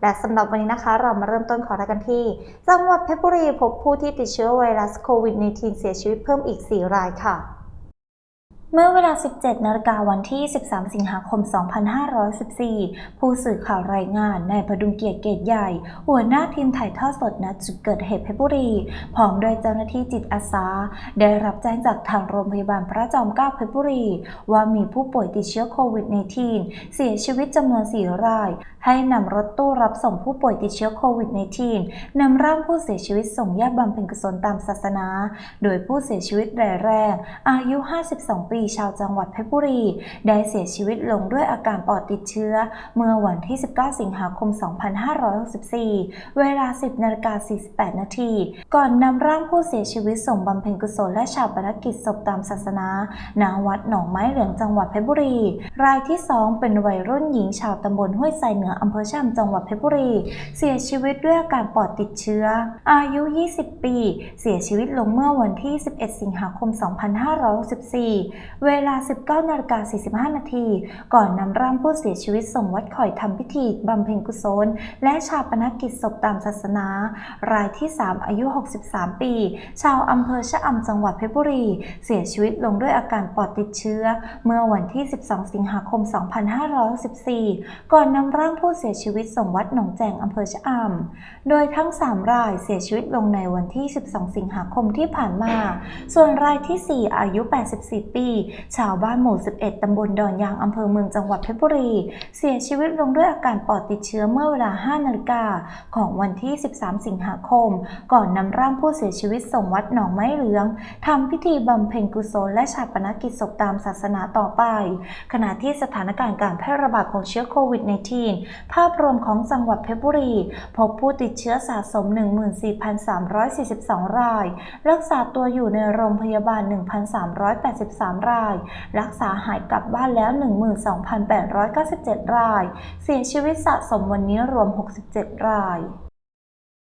และสำหรับวันนี้นะคะ เรามาเริ่มต้นขอรักกันที่ จังหวัดเพชรบุรีพบผู้ที่ติดเชื้อไวรัสโควิด -19 เสียชีวิตเพิ่มอีก 4 รายค่ะ เมื่อเวลา 17 นาฬิกาวันที่ 13 สิงหาคม 2514 ผู้สื่อข่าวรายงานนายพดุงเกียรติเกตใหญ่ หัวหน้าทีมถ่ายทอดสดณจุดเกิดเหตุเพชรบุรี พร้อมด้วยเจ้าหน้าที่จิตอาสา ได้รับแจ้งจากทางโรงพยาบาลพระจอมเกล้าเพชรบุรี ว่ามีผู้ป่วยติดเชื้อโควิด -19 เสียชีวิตจำนวน 4 ราย ให้นำรถตู้รับส่งผู้ป่วยติดเชื้อโควิด -19 นำร่างผู้เสียชีวิตส่งญาติบำเพ็ญกุศลตามศาสนา โดยผู้เสียชีวิตรายแรกอายุ 52 ปีชาวจังหวัดเพชรบุรี ได้เสียชีวิตลงด้วยอาการปอดติดเชื้อ เมื่อวันที่ 19 สิงหาคม 2564 เวลา 10นาฬิกา48 นาที ก่อนนำร่างผู้เสียชีวิตส่งบำเพ็ญกุศลและชาปนกิจศพตามศาสนาณวัดหนองไม้เหลืองจังหวัดเพชรบุรี รายที่ 2 เป็นวัยรุ่นหญิงชาวตำบลห้วยไซเหนืออำเภอชะอำจังหวัดเพชรบุรี เสียชีวิตด้วยอาการปอดติดเชื้อ อายุ 20 ปี เสียชีวิตลงเมื่อวันที่ 11 สิงหาคม 2564เวลา 19นาฬิกา45 นาที ก่อนนำร่างผู้เสียชีวิตส่งวัดข่อยทำพิธีบำเพ็ญกุศล และชาปนกิจศพตามศาสนา รายที่ 3 อายุ 63 ปี ชาวอำเภอชะอำจังหวัดเพชรบุรี เสียชีวิตลงด้วยอาการปอดติดเชื้อ เมื่อวันที่ 12 สิงหาคม 2514 ก่อนนำร่างผู้เสียชีวิตส่งวัดหนองแจงอำเภอชะอำโดยทั้ง 3 รายเสียชีวิตลงในวันที่ 12 สิงหาคมที่ผ่านมา ส่วนรายที่ 4 อายุ 84 ปีชาวบ้านหมู่ 11 ตำบลดอนยางอำเภอเมืองจังหวัดเพชรบุรี เสียชีวิตลงด้วยอาการปอดติดเชื้อเมื่อเวลา 5 นาฬิกาของวันที่ 13 สิงหาคม ก่อนนำร่างผู้เสียชีวิตส่งวัดหนองไม้เหลืองทำพิธีบำเพ็ญกุศลและชาปนกิจศพตามศาสนาต่อไป ขณะที่สถานการณ์การแพร่ระบาดของเชื้อโควิด -19 ภาพรวมของจังหวัดเพชรบุรี พบผู้ติดเชื้อสะสม 14,342 ราย รักษาตัวอยู่ในโรงพยาบาล 1,383ราย รักษาหายกลับบ้านแล้ว 12,897 ราย เสียชีวิตสะสมวันนี้รวม 67 ราย